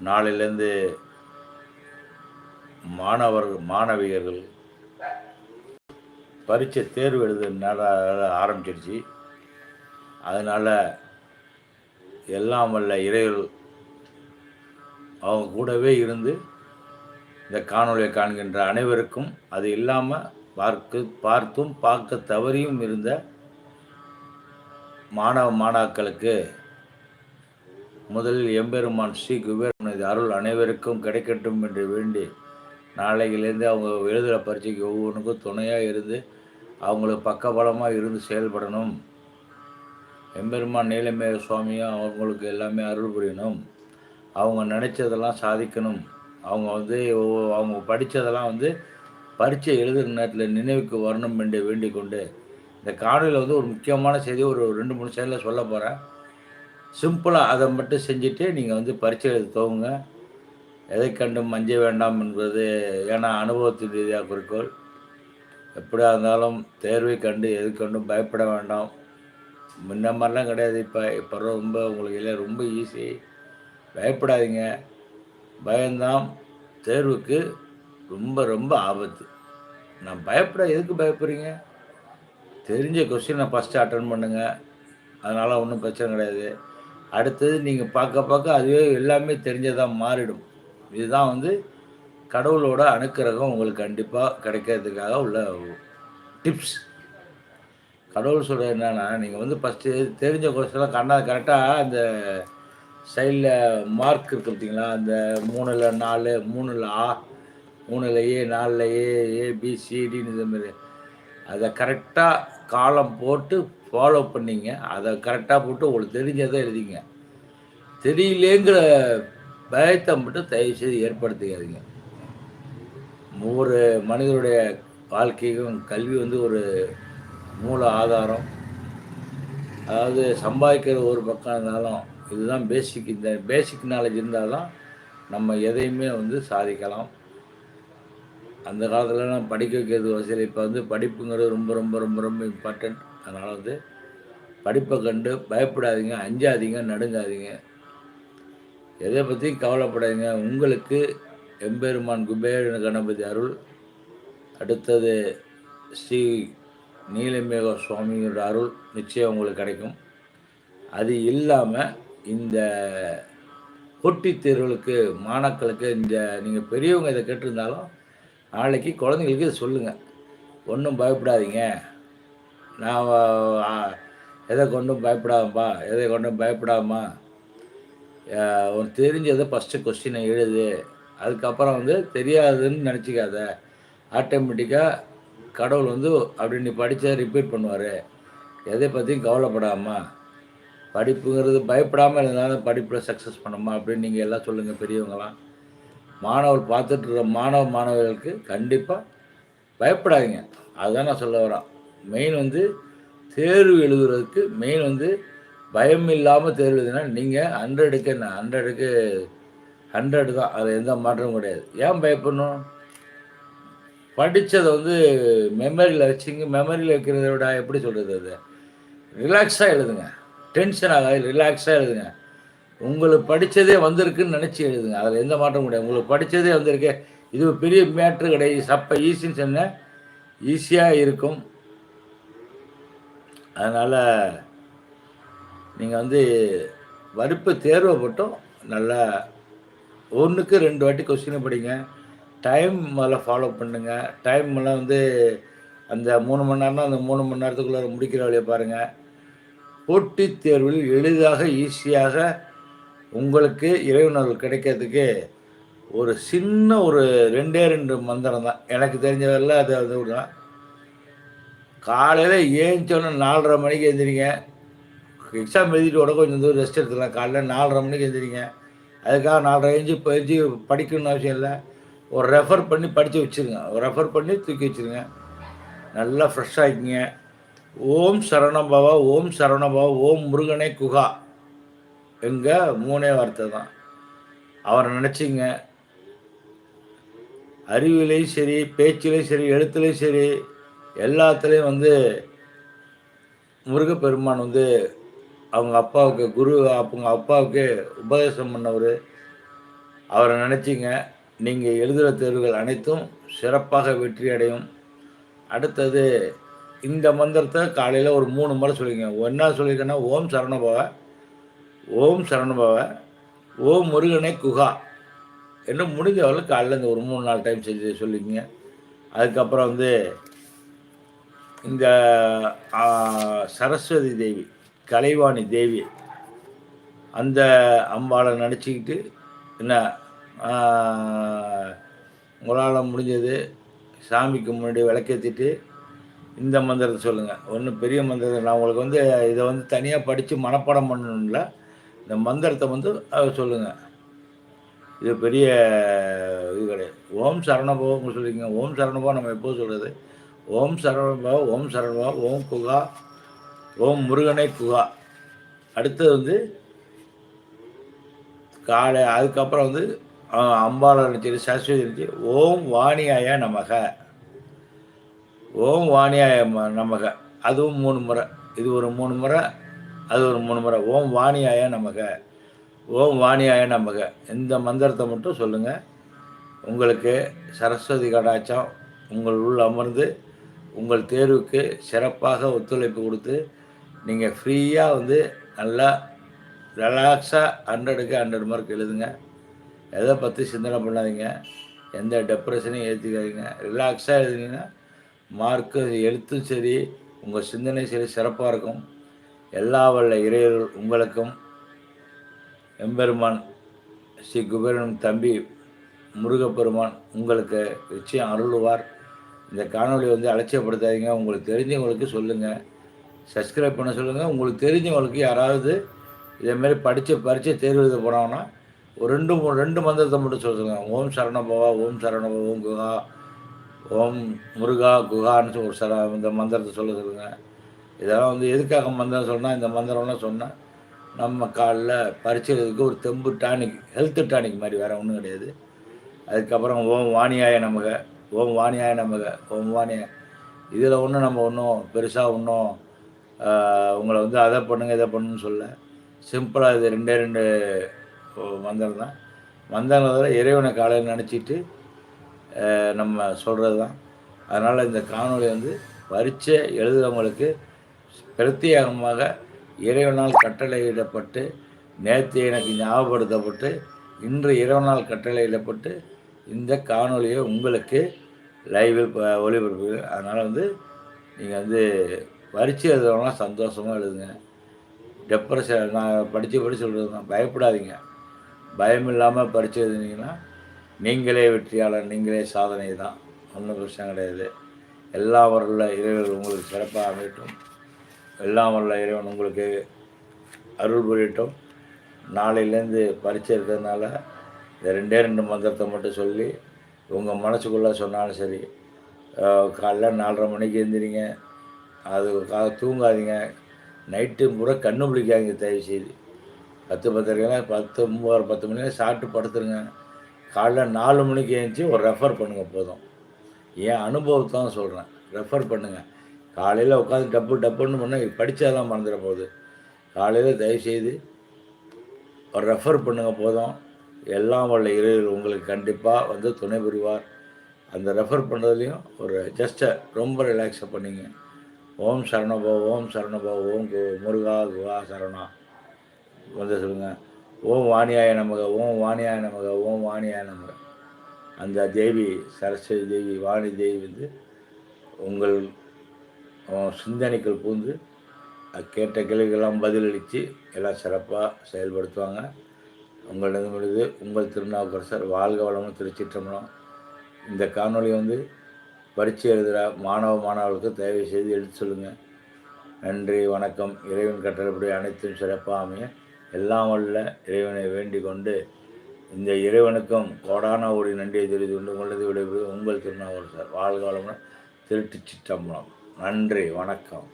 நாளையிலேருந்து மாணவர் மாணவியர்கள் பரீட்சை தேர்வு எழுத ஆரம்பிச்சிருச்சு. அதனால் எல்லாம் வல்ல இறைவர்கள் அவங்க கூடவே இருந்து இந்த காணொலியை காண்கின்ற அனைவருக்கும் அது இல்லாமல் பார்க்க பார்த்தும் பார்க்க தவறியும் இருந்த மாணவ மாணாக்களுக்கு முதலில் எம்பெருமான் ஸ்ரீ குபேரனது அருள் அனைவருக்கும் கிடைக்கட்டும் என்று வேண்டி நாளையிலேருந்து அவங்க எழுதுகிற பரீட்சைக்கு ஒவ்வொன்றுக்கும் துணையாக இருந்து அவங்களுக்கு பக்கபலமாக இருந்து செயல்படணும். எம்பெருமான் நீலமேக சுவாமியும் அவங்களுக்கு எல்லாமே அருள் புரியணும். அவங்க நினச்சதெல்லாம் சாதிக்கணும். அவங்க வந்து அவங்க படித்ததெல்லாம் வந்து பரீட்சை எழுதுகிற நேரத்தில் நினைவுக்கு வரணும் என்று வேண்டிக் கொண்டு இந்த காணொலியில் வந்து ஒரு முக்கியமான செய்தி ஒரு ரெண்டு மூணு செயலில் சொல்ல போகிறேன் சிம்பிளாக அதை மட்டும் செஞ்சுட்டு நீங்கள் வந்து பரீட்சை எழுத துவங்க எதை கண்டும் மஞ்ச வேண்டாம் என்பது ஏன்னா அனுபவத்தின் ரீதியாக குறிக்கோள். எப்படியா இருந்தாலும் தேர்வை கண்டு எது கண்டும் பயப்பட வேண்டாம். முன்ன மாதிரிலாம் கிடையாது. இப்போ இப்போ ரொம்ப உங்களுக்கு இல்லை ரொம்ப ஈஸி பயப்படாதீங்க. பயம்தான் தேர்வுக்கு ரொம்ப ரொம்ப ஆபத்து. நான் பயப்பட எதுக்கு பயப்படுறீங்க? தெரிஞ்ச கொஸ்டினை ஃபஸ்ட்டு அட்டன் பண்ணுங்கள் அதனால் ஒன்றும் பிரச்சனை கிடையாது. அடுத்தது நீங்கள் பார்க்க பார்க்க அதுவே எல்லாமே தெரிஞ்சதாக மாறிடும். இதுதான் வந்து கடவுளோட அனுக்கிரகம் உங்களுக்கு கண்டிப்பாக கிடைக்கிறதுக்காக உள்ள டிப்ஸ் கடவுள் சொல்கிறது என்னென்னா நீங்கள் வந்து ஃபஸ்ட்டு தெரிஞ்ச கொஸ்டின்லாம் கண்டா கரெக்டாக அந்த சைடில் மார்க் இருக்கு பார்த்தீங்களா? அந்த மூணில் நாலு மூணில் ஆ மூணில் ஏ நாலில் ஏ ஏ பி இந்த மாதிரி. அதை கரெக்டாக காலம் போட்டு ஃபாலோ பண்ணீங்க. அதை கரெக்டாக போட்டு உங்களுக்கு தெரிஞ்சதை எழுதிங்க. தெரியலேங்கிற பயத்தை மட்டும் தயவு செய்து ஏற்படுத்திக்காதீங்க. ஒவ்வொரு மனிதனுடைய வாழ்க்கைக்கும் கல்வி வந்து ஒரு மூல ஆதாரம். அதாவது சம்பாதிக்கிற ஒரு பக்கம் இருந்தாலும் இதுதான் பேசிக் இந்த பேசிக் நாலேஜ் இருந்தால் தான் நம்ம எதையுமே வந்து சாதிக்கலாம். அந்த காலத்துலலாம் படிக்க வைக்கிறது வசதி இப்போ வந்து படிப்புங்கிறது ரொம்ப ரொம்ப ரொம்ப ரொம்ப இம்பார்ட்டண்ட் அதனால் வந்து படிப்பை கண்டு பயப்படாதீங்க அஞ்சாதீங்க நடுங்காதீங்க. எதை பற்றியும் கவலைப்படாதீங்க? உங்களுக்கு எம்பெருமான் குபேர கணபதி அருள். அடுத்தது ஸ்ரீ நீலமேக சுவாமியோட அருள் நிச்சயம் உங்களுக்கு கிடைக்கும். அது இல்லாமல் இந்த போட்டித் தேர்வுகளுக்கு மாணாக்களுக்கு இந்த நீங்கள் பெரியவங்க இதை கேட்டிருந்தாலும் நாளைக்கு குழந்தைங்களுக்கு இதை சொல்லுங்கள் ஒன்றும் பயப்படாதீங்க. நான் எதை கொண்டும் பயப்படாமப்பா எதை கொண்டும் பயப்படாமா உனக்கு தெரிஞ்சதை ஃபஸ்ட்டு கொஸ்டினை எழுது. அதுக்கப்புறம் வந்து தெரியாதுன்னு நினச்சிக்காத. ஆட்டோமேட்டிக்காக கடவுள் வந்து அப்படி நீ படித்தா ரிப்பீட் பண்ணுவார். எதை பற்றியும் கவலைப்படாமா படிப்புங்கிறது பயப்படாமல் இருந்தாலும் படிப்பில் சக்ஸஸ் பண்ணுமா அப்படின்னு நீங்கள் எல்லாம் சொல்லுங்கள் பெரியவங்களாம் மாணவர் பார்த்துட்டு இருக்கிற மாணவ மாணவர்களுக்கு கண்டிப்பாக பயப்படாதீங்க. அதுதான் நான் சொல்ல வரேன். மெயின் வந்து தேர்வு எழுதுறதுக்கு மெயின் வந்து பயம் இல்லாமல் தேர்வு எழுதினா நீங்கள் ஹண்ட்ரடுக்கு என்ன? ஹண்ட்ரடுக்கு ஹண்ட்ரடு தான். அதில் எந்த மாற்றமும் கிடையாது. ஏன் பயப்படணும்? படித்ததை வந்து மெமரியில் வச்சுங்க. மெமரியில் வைக்கிறத விட எப்படி சொல்கிறது அது? ரிலாக்ஸாக எழுதுங்க. டென்ஷன் ஆகாது. ரிலாக்ஸாக எழுதுங்க. உங்களுக்கு படித்ததே வந்திருக்குன்னு நினச்சி எழுதுங்க. அதில் எந்த மாற்றமும் கிடையாது. உங்களுக்கு படித்ததே வந்திருக்கு. இது பெரிய மேட்ரு கிடையாது. சப்ப ஈஸின்னு சொன்னேன். ஈஸியாக இருக்கும். அதனால் நீங்கள் வந்து வறுப்பு தேர்வை மட்டும் நல்லா ஒன்றுக்கு ரெண்டு வாட்டி கொஸ்டினை படிங்க. டைம் முதல்ல ஃபாலோ பண்ணுங்கள் டைம் எல்லாம் வந்து அந்த மூணு மணி நேரம்னா அந்த மூணு மணி நேரத்துக்குள்ளே முடிக்கிற வழியை பாருங்கள் போட்டித் தேர்வில் எளிதாக ஈஸியாக உங்களுக்கு இறைவனர்கள் கிடைக்கிறதுக்கு ஒரு சின்ன ஒரு ரெண்டே ரெண்டு மந்திரம் தான் எனக்கு தெரிஞ்சவரில் அது அது தான் காலையில் ஏஞ்சோன்னு நாலரை மணிக்கு எழுந்திரிங்க எக்ஸாம் எழுதிட்டு உடனே கொஞ்சம் தூரம் ரெஸ்ட் எடுத்துக்கலாம். காலைல நாலரை மணிக்கு எழுந்திரிங்க அதுக்காக நாலரை ஏஞ்சி பயிற்சி படிக்கணும்னு அவசியம் இல்லை. ஒரு ரெஃபர் பண்ணி படித்து வச்சுருங்க. ஒரு ரெஃபர் பண்ணி தூக்கி வச்சுருங்க. நல்லா ஃப்ரெஷ்ஷாகிக்கிங்க ஓம் சரணபாவா ஓம் சரணபாவா ஓம் முருகனே குகா. எங்கள் மூணே வார்த்தை தான். அவரை நினச்சிங்க. அறிவிலையும் சரி பேச்சிலையும் சரி எழுத்துலையும் சரி எல்லாத்துலேயும் வந்து முருகப்பெருமான் வந்து அவங்க அப்பாவுக்கு குரு அவங்க அப்பாவுக்கு உபதேசம் பண்ணவர். அவரை நினச்சிங்க. நீங்கள் எழுதுகிற தேர்வுகள் அனைத்தும் சிறப்பாக வெற்றி அடையும். அடுத்தது இந்த மந்திரத்தை காலையில் ஒரு மூணு முறை சொல்லிங்க ஒன்றா சொல்லியிருக்கேன்னா ஓம் சரணபவ ஓம் சரணபவ ஓம் முருகனை குகா என்று முடிஞ்சவர்கள் காலையில் இந்த ஒரு மூணு நாலு டைம் செஞ்சு சொல்லிங்க அதுக்கப்புறம் வந்து இந்த சரஸ்வதி தேவி கலைவாணி தேவி அந்த அம்பாளை நினச்சிக்கிட்டு என்ன உங்களால் முடிஞ்சது சாமிக்கு முன்னாடி விளக்கேற்றிட்டு இந்த மந்திரத்தை சொல்லுங்கள் ஒன்றும் பெரிய மந்திரம் நான் உங்களுக்கு வந்து இதை வந்து தனியாக படித்து மனப்பாடம் பண்ணணும்ல. இந்த மந்திரத்தை வந்து சொல்லுங்கள் இது பெரிய இது கிடையாது. ஓம் சரணபவம் சொல்லிங்க ஓம் சரணபோ நம்ம எப்போது சொல்கிறது ஓம் சரணபவ ஓம் சரணபவ ஓம் குகா ஓம் முருகனை குகா. அடுத்தது வந்து காலை அதுக்கப்புறம் வந்து அம்பாளர் அம்பாளை நினச்சி சரஸ்வதி நினச்சி ஓம் வாணியாய நமக. ஓம் வாணியாய ம- நமக. அதுவும் மூணு முறை. இது ஒரு மூணு முறை அது ஒரு மூணு முறை. ஓம் வாணியாய நமக. ஓம் வாணியாய நமக. இந்த மந்திரத்தை மட்டும் சொல்லுங்கள் உங்களுக்கு சரஸ்வதி கடாச்சம் உங்கள் உள் அமர்ந்து உங்கள் தேர்வுக்கு சிறப்பாக ஒத்துழைப்பு கொடுத்து நீங்கள் ஃப்ரீயாக வந்து நல்லா ரிலாக்ஸாக ஹண்ட்ரடுக்கு ஹண்ட்ரட் மார்க் எழுதுங்க. எதை பற்றி சிந்தனை பண்ணாதீங்க. எந்த டெப்ரெஷனையும் ஏற்றிக்காதீங்க ரிலாக்ஸாக எழுதுனீங்கன்னா மார்க்கு எழுத்தும் சரி உங்கள் சிந்தனையும் சரி சிறப்பாக இருக்கும். எல்லா வல்ல இறையர்கள் உங்களுக்கும் எம்பெருமான் ஸ்ரீ குபேரனும் தம்பி முருகப்பெருமான் உங்களுக்கு நிச்சயம் அருள்வார். இந்த காணொலி வந்து அலட்சியப்படுத்தாதீங்க. உங்களுக்கு தெரிஞ்சவங்களுக்கு சொல்லுங்கள் சப்ஸ்கிரைப் பண்ண சொல்லுங்கள் உங்களுக்கு தெரிஞ்சவங்களுக்கு யாராவது இதேமாரி படித்து பரீட்சை தேர்வு எழுத போனாங்கன்னா ஒரு ரெண்டு மூணு ரெண்டு மந்திரத்தை மட்டும் சொல்லுங்க. ஓம் சரணபவா ஓம் சரணபவா ஓம் குகா ஓம் முருகா குகான்னு ஒரு சர இந்த மந்திரத்தை சொல்ல சொல்லுங்கள் இதெல்லாம் வந்து எதுக்காக மந்திரம் சொன்னால் இந்த மந்திரம்லாம் சொன்னால் நம்ம காலில் பரீட்சை ஒரு தெம்பு டானிக் ஹெல்த் டானிக் மாதிரி வேறு ஒன்றும் கிடையாது. அதுக்கப்புறம் ஓம் வாணியாய நமக. ஓம் வாணியாய நமக ஓம் வாணிய இதில் ஒன்றும் நம்ம ஒன்றும் பெருசாக ஒன்றும் உங்களை வந்து அதை பண்ணுங்க இதை பண்ணுன்னு சொல்ல. சிம்பிளாக இது ரெண்டே ரெண்டு மந்திரம் தான். மந்திரத்தில் இறைவனை காலையில் நினச்சிட்டு நம்ம சொல்கிறது தான் அதனால் இந்த காணொலி வந்து பரீட்சை எழுதுகிறவங்களுக்கு பிரத்யேகமாக இறைவனால் கட்டளையிடப்பட்டு நேற்று எனக்கு ஞாபகப்படுத்தப்பட்டு இன்று இரவு நாள் கட்டளையிடப்பட்டு இந்த காணொளியை உங்களுக்கு லைவில் இப்போ ஒளிபரப்பு. அதனால் வந்து நீங்கள் வந்து பரிச்சு எழுதுறவங்களாம் சந்தோஷமாக எழுதுங்க. டெப்ரெஷன் நான் படித்து படித்து சொல்கிறது தான் பயப்படாதீங்க. பயம் இல்லாமல் பரிச்சு எழுதுனீங்கன்னா நீங்களே வெற்றியாளர் நீங்களே சாதனை தான். ஒன்றும் பிரச்சனை கிடையாது. எல்லாம் வரல இறைவன் உங்களுக்கு சிறப்பாக அமையட்டும். எல்லாம் வரல இறைவன் உங்களுக்கு அருள் புரியட்டும். நாளையிலேருந்து பரீட்சை இருக்கிறதுனால இந்த ரெண்டே ரெண்டு மந்திரத்தை மட்டும் சொல்லி உங்கள் மனசுக்குள்ளே சொன்னாலும் சரி காலைல நாலரை மணிக்கு எழுந்திரிங்க அது கா தூங்காதீங்க. நைட்டு பூரா கண்ணு பிடிக்காதீங்க தயவு செய்து பத்து பத்தரைக்கெல்லாம் பத்து மூவாறு பத்து மணிக்கு சாப்பிட்டு படுத்துருங்க. காலைல நாலு மணிக்கு எழுந்துச்சி ஒரு ரெஃபர் பண்ணுங்கள் போதும். என் அனுபவத்தை தான் சொல்கிறேன் ரெஃபர் பண்ணுங்கள் காலையில் உட்காந்து டப்பு டப்புன்னு பண்ணால் படித்தாதான் மறந்துட போகுது. காலையில் தயவுசெய்து ஒரு ரெஃபர் பண்ணுங்கள் போதும். எல்லாம் வல்ல இறைவர் உங்களுக்கு கண்டிப்பாக வந்து துணை புரிவார். அந்த ரெஃபர் பண்ணுறதுலையும் ஒரு ஜஸ்ட்டை ரொம்ப ரிலாக்ஸாக பண்ணிங்க. ஓம் சரணபோ ஓம் சரணபோ ஓம் கு முருகா குவா சரணா. வந்து சொல்லுங்கள் ஓம் வாணியாய நமக ஓம் வாணியாய நமக ஓம் வாணியாய நமக. அந்த தேவி சரஸ்வதி தேவி வாணி தேவி வந்து உங்கள் சிந்தனைக்குள் பூந்து கேட்ட கேள்விக்கெல்லாம் பதிலளித்து எல்லாம் சிறப்பாக செயல்படுத்துவாங்க. உங்களிடம் விடுது உங்கள் திருநாவுக்கரசர் வாழ்க வளமும் திருச்சிற்றம்பலம். இந்த காணொலி வந்து பரீட்சை எழுதுகிற மாணவ மாணவர்களுக்கு தயவு செய்து எடுத்து சொல்லுங்கள் நன்றி வணக்கம். இறைவன் கட்டளைப்படி அனைத்தும் சிறப்பாக அமைய எல்லாம் வல்ல இறைவனை வேண்டிக் கொண்டு இந்த இறைவனுக்கும் கோடான ஓடி நன்றியை தெரிவித்து கொண்டு உங்களது விடைபெறுவது உங்கள் திருநாவுக்கரசர் சார். வாழ்க வளமுடன் திருட்டு சிற்றம்பலம் நன்றி வணக்கம்.